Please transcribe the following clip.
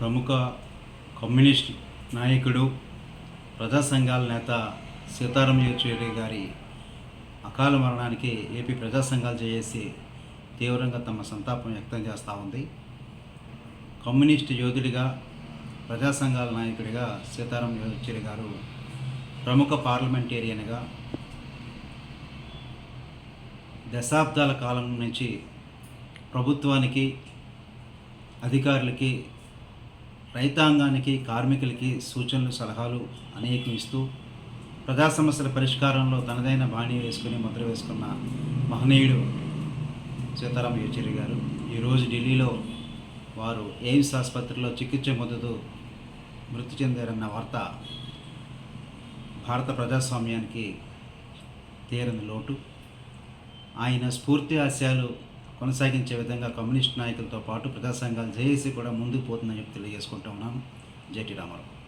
ప్రముఖ కమ్యూనిస్ట్ నాయకుడు ప్రజా సంఘాల నేత సీతారాం యేచూరి గారి అకాల మరణానికి ఏపీ ప్రజా సంఘాలు చేసి తీవ్రంగా తమ సంతాపం వ్యక్తం చేస్తూ ఉంది. కమ్యూనిస్ట్ యోధుడిగా ప్రజా సంఘాల నాయకుడిగా సీతారాం యేచూరి గారు ప్రముఖ పార్లమెంటేరియన్గా దశాబ్దాల కాలం నుంచి ప్రభుత్వానికి అధికారులకి రైతాంగానికి కార్మికులకి సూచనలు సలహాలు అనేకం ఇస్తూ ప్రజా సమస్యల పరిష్కారంలో తనదైన బాణి వేసుకుని ముద్ర వేసుకున్న మహనీయుడు సీతారాం యేచూరి గారు. ఈరోజు ఢిల్లీలో వారు ఎయిమ్స్ ఆసుపత్రిలో చికిత్స పొందుతూ మృతి చెందారన్న వార్త భారత ప్రజాస్వామ్యానికి తీరని లోటు. ఆయన స్ఫూర్తి ఆశయాలు కొనసాగించే విధంగా కమ్యూనిస్ట్ నాయకులతో పాటు ప్రజా సంఘాలు జేఏసీ కూడా ముందుకు పోతుందని చెప్పి తెలియజేసుకుంటా ఉన్నాం. J T Ramarao.